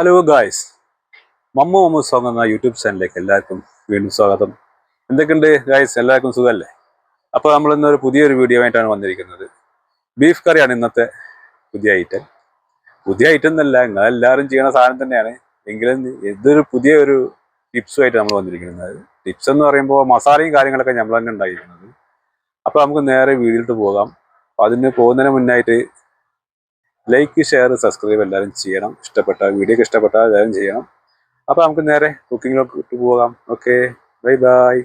Hello guys Mamma Mammu song എന്ന YouTube ചാനലിലേക്ക് എല്ലാവർക്കും വീണ്ടും സ്വാഗതം. എന്തൊക്കെയുണ്ട് ഗായ്സ് എല്ലാവർക്കും സുഖമല്ലേ? അപ്പോൾ നമ്മൾ ഇന്നൊരു പുതിയൊരു വീഡിയോ ആയിട്ടാണ് വന്നിരിക്കുന്നത്. ബീഫ് കറിയാണ് ഇന്നത്തെ പുതിയ ഐറ്റം പുതിയ ഐറ്റം എന്നല്ല നിങ്ങൾ എല്ലാവരും ചെയ്യണ സാധനം തന്നെയാണ്. എങ്കിലും ഇതൊരു പുതിയ ഒരു ടിപ്സുമായിട്ട് നമ്മൾ വന്നിരിക്കുന്നത്. ടിപ്സ് എന്ന് പറയുമ്പോൾ മസാലയും കാര്യങ്ങളൊക്കെ നമ്മൾ തന്നെ ഉണ്ടായിരിക്കുന്നത്. അപ്പോൾ നമുക്ക് നേരെ വീഡിയോയിലോട്ട് പോകാം. അപ്പോൾ അതിന് പോകുന്നതിന് മുന്നായിട്ട് ലൈക്ക് ഷെയർ സബ്സ്ക്രൈബ് എല്ലാവരും ചെയ്യണം. ഇഷ്ടപ്പെട്ട വീഡിയോ ഇഷ്ടപ്പെട്ട എല്ലാവരും ചെയ്യണം. അപ്പോൾ നമുക്ക് നേരെ കുക്കിങ്ങിലോട്ട് പോകാം. Okay bye bye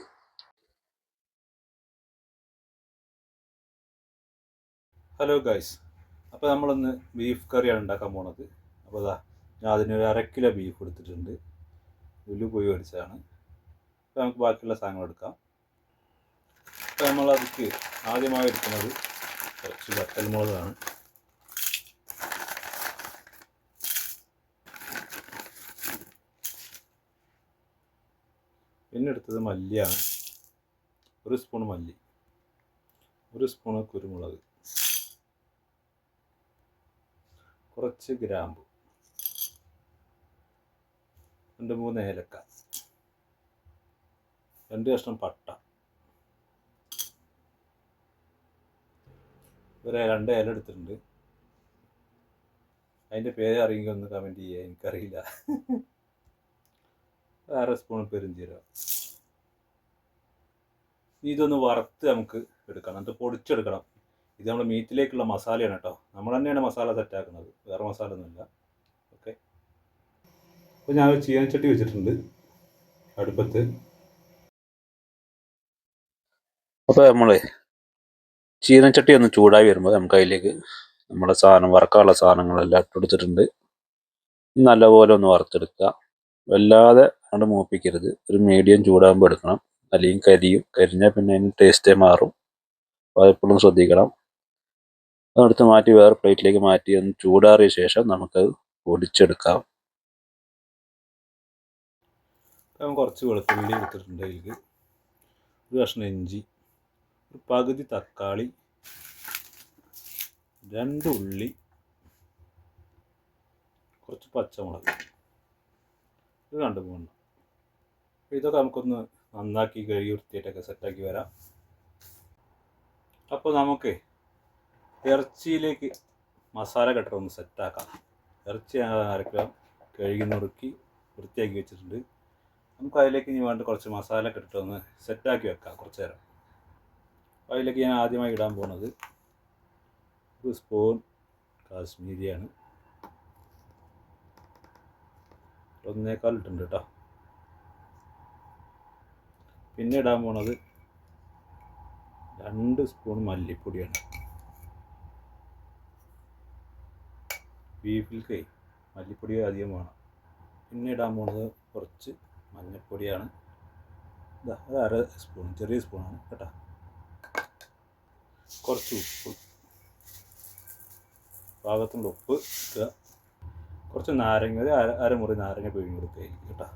hello guys അപ്പോൾ നമ്മളിന്ന് ബീഫ് കറിയാണ് ഉണ്ടാക്കാൻ പോണത്. അപ്പോൾ അതാ ഞാൻ അതിനൊരു അര കിലോ ബീഫ് എടുത്തിട്ടുണ്ട് ഉലു പോയി മേടിച്ചതാണ് അപ്പോൾ നമുക്ക് ബാക്കിയുള്ള സാധനങ്ങൾ എടുക്കാം. അപ്പോൾ നമ്മൾ അതിക്ക് ആദ്യമായി എടുക്കുന്നത് കുറച്ച് വറ്റൽമുളകാണ്. പിന്നെ എടുത്തത് മല്ലിയാണ്. ഒരു സ്പൂൺ മല്ലി. ഒരു സ്പൂൺ കുരുമുളക്. കുറച്ച് ഗ്രാമ്പു. രണ്ട് മൂന്ന് ഏലക്ക. രണ്ട് കഷ്ണം പട്ട. ഒരു രണ്ട് ഇല എടുത്തിട്ടുണ്ട്. അതിന്റെ പേര് അറിയെങ്കിൽ ഒന്ന് കമന്റ് ചെയ്യുക. എനിക്കറിയില്ല. അര സ്പൂൺ പെരുംജീരകം ഇതൊന്ന് വറുത്ത് നമുക്ക് എടുക്കണം. എന്നിട്ട് പൊടിച്ചെടുക്കണം. ഇത് നമ്മൾ മീറ്റിലേക്കുള്ള മസാലയാണ് കേട്ടോ നമ്മൾ തന്നെയാണ് മസാല സെറ്റാക്കുന്നത് വേറെ മസാല ഒന്നുമില്ല. ഓക്കെ അപ്പോൾ ഞാൻ ചീനച്ചട്ടി വെച്ചിട്ടുണ്ട്. അടുപ്പത്ത്. അപ്പോൾ നമ്മൾ ചീനച്ചട്ടി ഒന്ന് ചൂടായി വരുമ്പോൾ നമുക്ക് അതിലേക്ക് നമ്മുടെ സാധനം വറക്കാനുള്ള സാധനങ്ങളെല്ലാം ഇട്ടെടുത്തിട്ടുണ്ട് നല്ലപോലെ ഒന്ന് വറുത്തെടുക്കുക. വല്ലാതെ അങ്ങോട്ട് മൂപ്പിക്കരുത്. ഒരു മീഡിയം ചൂടാകുമ്പോൾ എടുക്കണം. അല്ലെങ്കിൽ കരിയും കരിഞ്ഞാൽ പിന്നെ അതിന് ടേസ്റ്റേ മാറും. അപ്പോൾ അതെപ്പോഴും ശ്രദ്ധിക്കണം. അതെടുത്ത് മാറ്റി വേറെ പ്ലേറ്റിലേക്ക് മാറ്റി ഒന്ന് ചൂടാറിയ ശേഷം നമുക്കത് പൊടിച്ചെടുക്കാം. കുറച്ച് വെളുത്തുള്ളി എടുത്തിട്ടുണ്ട് അതിലേക്ക്. ഒരു കഷ്ണം ഇഞ്ചി ഒരു പകുതി തക്കാളി രണ്ട് ഉള്ളി കുറച്ച് പച്ചമുളക്. ഇത് രണ്ട് മൂന്ന് അപ്പോൾ ഇതൊക്കെ നമുക്കൊന്ന് നന്നാക്കി കഴുകി വൃത്തിയായിട്ടൊക്കെ സെറ്റാക്കി വരാം. അപ്പോൾ നമുക്ക് ഇറച്ചിയിലേക്ക് മസാല കട്ടർ ഒന്ന് സെറ്റാക്കാം ഇറച്ചി അരക്കാം കഴുകി നുറുക്കി വൃത്തിയാക്കി വെച്ചിട്ടുണ്ട്. നമുക്ക് അതിലേക്ക് ഇനി വേണ്ട കുറച്ച് മസാല കെട്ടിട്ട് ഒന്ന് സെറ്റാക്കി വെക്കാം കുറച്ച് നേരം. അതിലേക്ക് ഞാൻ ആദ്യമായി ഇടാൻ പോണത് ഒരു സ്പൂൺ കാശ്മീരിയാണ്. ഒന്നേക്കാൽ ഇട്ടുണ്ട് കേട്ടോ. പിന്നെ ഇടാൻ പോണത് രണ്ട് സ്പൂൺ മല്ലിപ്പൊടിയാണ്. ബീഫിൽക്ക് മല്ലിപ്പൊടി അധികം വേണം. പിന്നെ ഇടാൻ പോണത് കുറച്ച് മഞ്ഞൾപ്പൊടിയാണ് അത് അര സ്പൂൺ ചെറിയ സ്പൂണാണ് കേട്ടോ. കുറച്ച് ഉപ്പ്. പാകത്തിന്റെ ഉപ്പ് ഇടുക. കുറച്ച് നാരങ്ങ അര അരമുറി നാരങ്ങ പിഴിഞ്ഞ് കൊടുക്കുകയായിരിക്കും കേട്ടോ.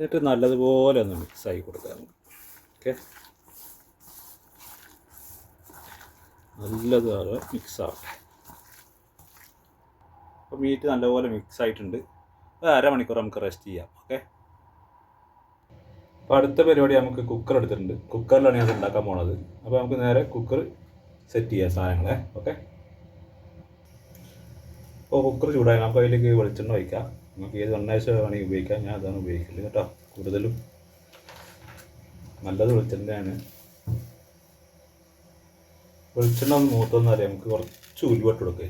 എന്നിട്ട് നല്ലതുപോലെ ഒന്ന് മിക്സ് കൊടുക്കുക. നമുക്ക് ഓക്കെ നല്ലതുപോലെ മിക്സ് ആവട്ടെ. അപ്പോൾ മീറ്റ് നല്ലപോലെ മിക്സ് ആയിട്ടുണ്ട്. ഒരു അരമണിക്കൂർ നമുക്ക് റെസ്റ്റ് ചെയ്യാം. ഓക്കെ അപ്പോൾ അടുത്ത പരിപാടി നമുക്ക് കുക്കർ എടുത്തിട്ടുണ്ട്. കുക്കറിലാണ് ഞാൻ ഉണ്ടാക്കാൻ പോണത്. അപ്പോൾ നമുക്ക് നേരെ കുക്കർ സെറ്റ് ചെയ്യാം സാധനങ്ങളെ. ഓക്കെ അപ്പോൾ കുക്കർ ചൂടായി. നമുക്ക് അതിലേക്ക് വെളിച്ചെണ്ണ ഒഴിക്കാം. നമുക്ക് ഏത് എണ്ണാഴ്ച വേണമെങ്കിൽ ഉപയോഗിക്കാം. ഞാൻ അതാണ് ഉപയോഗിക്കൽ കേട്ടോ. കൂടുതലും നല്ലത് വെളിച്ചെണ്ണയാണ്. വെളിച്ചെണ്ണ ഒന്ന് മൂത്തൊന്നും അറിയാം. നമുക്ക് കുറച്ച് ഉരുവട്ട് കൊടുക്കുക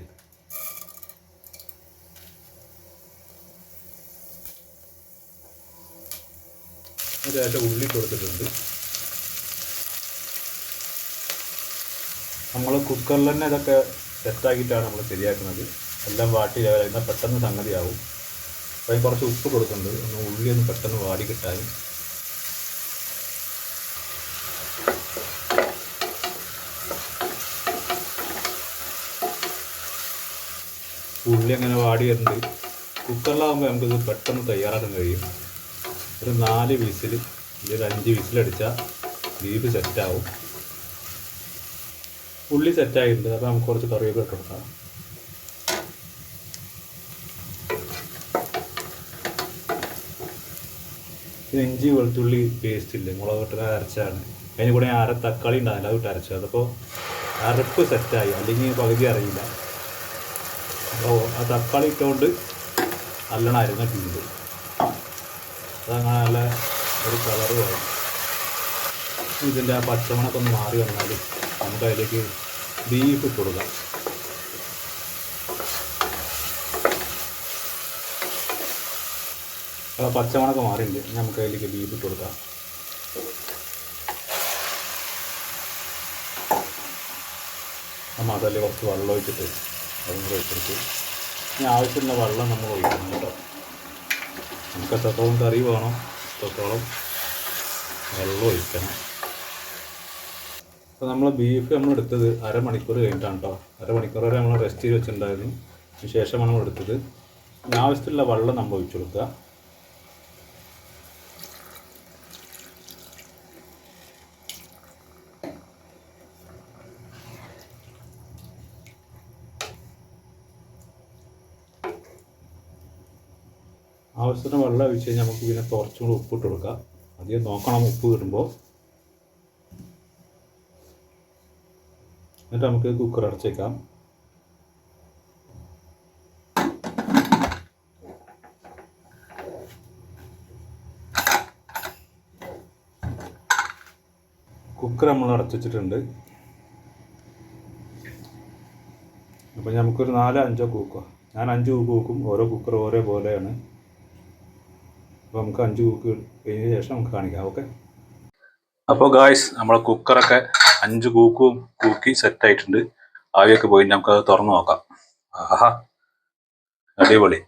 ഒരാഴ്ച ഉള്ളി കൊടുത്തിട്ടുണ്ട്. നമ്മൾ കുക്കറിൽ തന്നെ ഇതൊക്കെ സെറ്റാക്കിയിട്ടാണ് നമ്മൾ ശരിയാക്കുന്നത്. എല്ലാം വാട്ടി ലെവലായിരുന്നാൽ പെട്ടെന്ന് സംഗതിയാവും. അതിന് കുറച്ച് ഉപ്പ് കൊടുക്കുന്നുണ്ട്. ഒന്ന് ഉള്ളി ഒന്ന് പെട്ടെന്ന് വാടി കിട്ടാനും ഉള്ളി അങ്ങനെ വാടി വരുന്നുണ്ട്. കുക്കറിലാകുമ്പോൾ നമുക്കിത് പെട്ടെന്ന് തയ്യാറാക്കാൻ കഴിയും. ഒരു നാല് വിസിൽ ഒരു അഞ്ച് വിസിലടിച്ചാൽ ബീഫ് സെറ്റാവും ഉള്ളി സെറ്റായിട്ടുണ്ട് അപ്പോൾ നമുക്ക് കുറച്ച് കറിവേപ്പില ഇട്ട് കൊടുക്കാം. ഇത് ഇഞ്ചി വെളുത്തുള്ളി പേസ്റ്റ് ഇല്ലേ? മുളക് ഇട്ട് അരച്ചാണ്. അതിന് കൂടെ ഞാൻ അര തക്കാളി ഉണ്ടാകില്ല അത് ഇട്ട് അരച്ചത് അതപ്പോൾ അരപ്പ് സെറ്റായി അല്ലെങ്കിൽ പകുതി അറിയില്ല. അപ്പോൾ ആ തക്കാളി ഇട്ടുകൊണ്ട് നല്ലോണം അരങ്ങിട്ടുണ്ട് അതങ്ങനെ നല്ല ഒരു കളറ് വേണം ഇതിന്റെ ആ പച്ചമണൊക്കെ ഒന്ന് മാറി വന്നാൽ നമുക്ക് അതിലേക്ക് ബീഫ് ഇട്ട് കൊടുക്കാം. ആ പച്ചമണക്ക് മാറിയിട്ടുണ്ട് നമുക്ക് അതിലേക്ക് ബീഫ് ഇട്ട് കൊടുക്കാം. നമ്മൾ അതല്ല കുറച്ച് വെള്ളം ഒഴിച്ചിട്ട് അതും കൂടെ ഒഴിച്ചെടുത്ത് ഇനി ആവശ്യമുള്ള വെള്ളം നമ്മൾ ഒഴിക്കണം കേട്ടോ. നമുക്ക് എത്രത്തോളം കറി വേണം എത്രത്തോളം വെള്ളം ഒഴിക്കണം. അപ്പോൾ നമ്മൾ ബീഫ് നമ്മൾ എടുത്തത് അരമണിക്കൂർ കഴിഞ്ഞിട്ടാണ് കേട്ടോ. അരമണിക്കൂർ വരെ നമ്മൾ റെസ്റ്റ് ചെയ്ത് വെച്ചിട്ടുണ്ടായിരുന്നു. ശേഷമാണ് നമ്മൾ എടുത്തത്. ഇനി ആവശ്യത്തിലുള്ള വെള്ളം നമ്മൾ ഒഴിച്ചു കൊടുക്കുക. ആവശ്യത്തിന് വെള്ളം ഒഴിച്ച് കഴിഞ്ഞാൽ നമുക്ക് പിന്നെ കുറച്ചും കൂടി ഉപ്പിട്ട് കൊടുക്കാം. അധികം നോക്കണം ഉപ്പ് കിട്ടുമ്പോൾ. എന്നിട്ട് നമുക്ക് കുക്കർ അടച്ചേക്കാം കുക്കർ നമ്മൾ അടച്ചു വെച്ചിട്ടുണ്ട്. അപ്പം നമുക്കൊരു നാലോ അഞ്ചോ കൂക്കുക ഞാൻ അഞ്ച് കൂക്ക് കൂക്കും ഓരോ കുക്കർ ഓരോ പോലെയാണ് അപ്പോൾ നമുക്ക് അഞ്ച് കൂക്ക് ശേഷം നമുക്ക് കാണിക്കാം ഓക്കെ അപ്പോൾ ഗായ്സ് നമ്മളെ കുക്കറൊക്കെ അഞ്ച് കൂക്കും കൂക്കി സെറ്റ് ആയിട്ടുണ്ട്. ആവിയൊക്കെ പോയി നമുക്കത് തുറന്നു നോക്കാം. ആഹാ അടിപൊളി.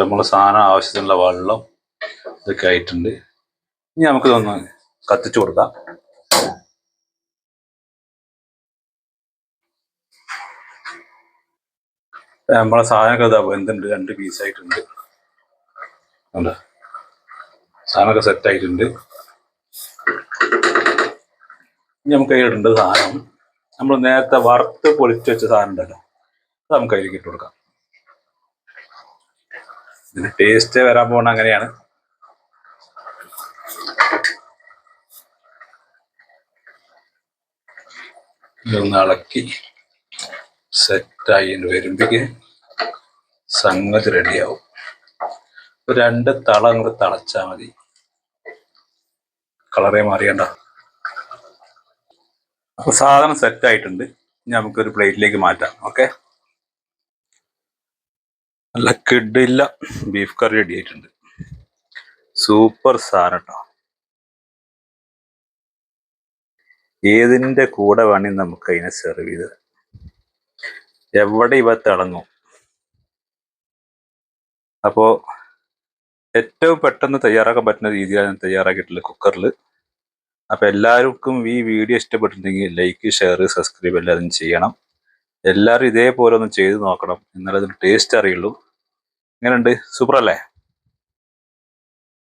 നമ്മളെ സാധനം ആവശ്യത്തിനുള്ള വെള്ളം ഇതൊക്കെ ആയിട്ടുണ്ട്. ഇനി നമുക്കിതൊന്ന് കത്തിച്ചു കൊടുക്കാം. നമ്മളെ സാധനമൊക്കെ ഇതാ എന്തുണ്ട്? രണ്ട് പീസായിട്ടുണ്ട് ഉണ്ട് സാധനമൊക്കെ സെറ്റ് ആയിട്ടുണ്ട്. ഇനി നമുക്ക് കയ്യിലിട്ടുണ്ട് സാധനം. നമ്മൾ നേരത്തെ വറുത്ത് പൊളിച്ച് വെച്ച സാധനം ഉണ്ടല്ലോ. അത് നമുക്ക് കയ്യിലേക്ക് ഇട്ട് കൊടുക്കാം. ഇതിന് ടേസ്റ്റ് വരാൻ പോകണ അങ്ങനെയാണ്. ഇതൊന്ന് ഇളക്കി. സെറ്റായി വരുമ്പോഴേക്ക് സംഗതി റെഡിയാവും രണ്ട് തള അങ്ങോട്ട് തളച്ചാൽ മതി. കളറേ മാറിയണ്ട. അപ്പൊ സാധനം സെറ്റ് ആയിട്ടുണ്ട് ഇനി നമുക്കൊരു പ്ലേറ്റിലേക്ക് മാറ്റാം. ഓക്കെ നല്ല കിഡില്ല ബീഫ് കറി റെഡി ആയിട്ടുണ്ട്. സൂപ്പർ സാധനം കേട്ടോ ഏതിന്റെ കൂടെ വേണമെങ്കിൽ നമുക്ക് അതിനെ സെർവ് ചെയ്ത് എവിടെ ഇവ തിളങ്ങും. അപ്പോ ഏറ്റവും പെട്ടെന്ന് തയ്യാറാക്കാൻ പറ്റുന്ന രീതിയിലാണ് ഞാൻ തയ്യാറാക്കിയിട്ടുള്ളത് കുക്കറിൽ അപ്പോൾ എല്ലാവർക്കും ഈ വീഡിയോ ഇഷ്ടപ്പെട്ടിട്ടുണ്ടെങ്കിൽ ലൈക്ക് ഷെയർ സബ്സ്ക്രൈബ് എല്ലാവരും ചെയ്യണം. എല്ലാവരും ഇതേപോലെ ഒന്ന് ചെയ്ത് നോക്കണം. എന്നാലേ അതിന് ടേസ്റ്റ് അറിയുള്ളൂ. ഇങ്ങനെയുണ്ട് സൂപ്പർ അല്ലേ?